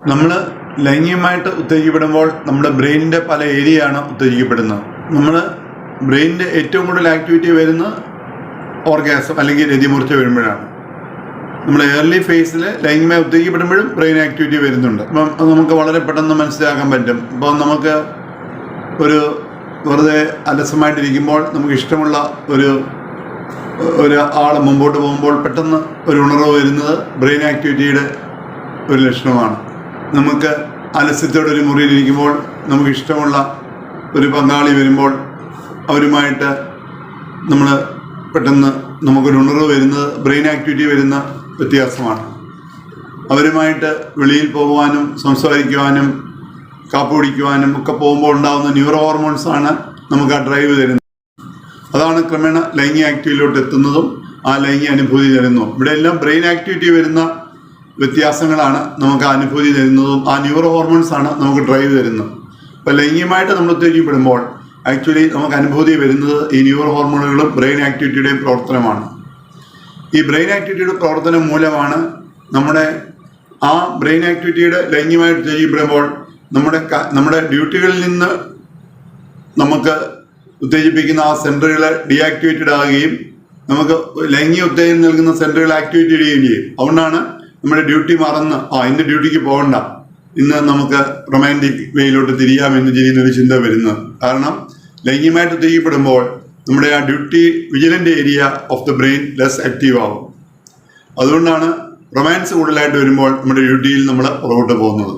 നമ്മൾ ലൈംഗികമായിട്ട് ഉത്തേജിക്കപ്പെടുമ്പോൾ നമ്മുടെ ബ്രെയിനിന്റെ പല ഏരിയയാണ് ഉത്തേജിക്കപ്പെടുന്നത്. നമ്മൾ ബ്രെയിനിന്റെ ഏറ്റവും കൂടുതൽ ആക്ടിവിറ്റി വരുന്നത് ഓർഗാസം അല്ലെങ്കിൽ രതിമൂർച്ച വരുമ്പോഴാണ്. നമ്മൾ ഏർലി ഫേസിൽ ലൈംഗികമായി ഉത്തേജിക്കപ്പെടുമ്പോഴും ബ്രെയിൻ ആക്ടിവിറ്റി വരുന്നുണ്ട്. അപ്പം അത് നമുക്ക് വളരെ പെട്ടെന്ന് മനസ്സിലാക്കാൻ പറ്റും. ഇപ്പം നമുക്ക് ഒരു വെറുതെ അലസമായിട്ടിരിക്കുമ്പോൾ നമുക്ക് ഇഷ്ടമുള്ള ഒരു ഒരു ആൾ മുമ്പോട്ട് പോകുമ്പോൾ പെട്ടെന്ന് ഒരു ഉണർവ് വരുന്നത് ബ്രെയിൻ ആക്ടിവിറ്റിയുടെ ഒരു ലക്ഷണമാണ്. നമുക്ക് അലസ്യത്തോടെ ഒരു മുറിയിലിരിക്കുമ്പോൾ നമുക്ക് ഇഷ്ടമുള്ള ഒരു പങ്കാളി വരുമ്പോൾ അവരുമായിട്ട് നമ്മൾ പെട്ടെന്ന് നമുക്കൊരു ഉണർവ് വരുന്നത് ബ്രെയിൻ ആക്ടിവിറ്റി വരുന്ന വ്യത്യാസമാണ്. അവരുമായിട്ട് വെളിയിൽ പോകുവാനും സംസാരിക്കുവാനും കാപ്പ് കുടിക്കുവാനും ഒക്കെ പോകുമ്പോൾ ഉണ്ടാകുന്ന ന്യൂറോ ഹോർമോൺസാണ് നമുക്ക് ആ ഡ്രൈവ് തരുന്നത്. അതാണ് ക്രമേണ ലൈംഗിക ആക്ടിവിറ്റിയിലോട്ട് എത്തുന്നതും ആ ലൈംഗിക അനുഭൂതി തരുന്നതും. ഇവിടെ എല്ലാം ബ്രെയിൻ ആക്ടിവിറ്റി വരുന്ന വ്യത്യാസങ്ങളാണ് നമുക്ക് അനുഭൂതി തരുന്നതും ആ ന്യൂറോ ഹോർമോൺസ് ആണ് നമുക്ക് ഡ്രൈവ് തരുന്നത്. അപ്പോൾ ലൈംഗികമായിട്ട് നമ്മൾ ഉത്തേജിക്കപ്പെടുമ്പോൾ ആക്ച്വലി നമുക്ക് അനുഭൂതി വരുന്നത് ഈ ന്യൂറോ ഹോർമോണുകളും ബ്രെയിൻ ആക്ടിവിറ്റിയുടെയും പ്രവർത്തനമാണ്. ഈ ബ്രെയിൻ ആക്ടിവിറ്റിയുടെ പ്രവർത്തനം മൂലമാണ് നമ്മുടെ ആ ബ്രെയിൻ ആക്ടിവിറ്റിയുടെ ലൈംഗികമായിട്ട് ഉത്തേജിക്കപ്പെടുമ്പോൾ നമ്മുടെ നമ്മുടെ ഡ്യൂട്ടികളിൽ നിന്ന് നമുക്ക് ഉത്തേജിപ്പിക്കുന്ന ആ സെന്ററുകൾ ഡീആക്ടിവേറ്റഡ് ആകുകയും നമുക്ക് ലൈംഗിക ഉത്തേജനം നൽകുന്ന സെന്ററുകൾ ആക്ടിവേറ്റ് ചെയ്യുകയും ചെയ്യും. അതുകൊണ്ടാണ് നമ്മുടെ ഡ്യൂട്ടി മറന്ന് ആ ഇന്ന് ഡ്യൂട്ടിക്ക് പോകണ്ട. ഇന്ന് നമുക്ക് റൊമാന്റിക് വേയിലോട്ട് തിരിയാം എന്ന് ചെയ്യുന്ന ഒരു ചിന്ത വരുന്നത്. കാരണം ലൈംഗികമായിട്ട് തിരിയപ്പെടുമ്പോൾ നമ്മുടെ ആ duty vigilant area of the brain less active ആവും. അതുകൊണ്ടാണ് റൊമാൻസ് കൂടുതലായിട്ട് വരുമ്പോൾ നമ്മുടെ ഡ്യൂട്ടിയിൽ നമ്മൾ പുറകോട്ട് പോകുന്നത്.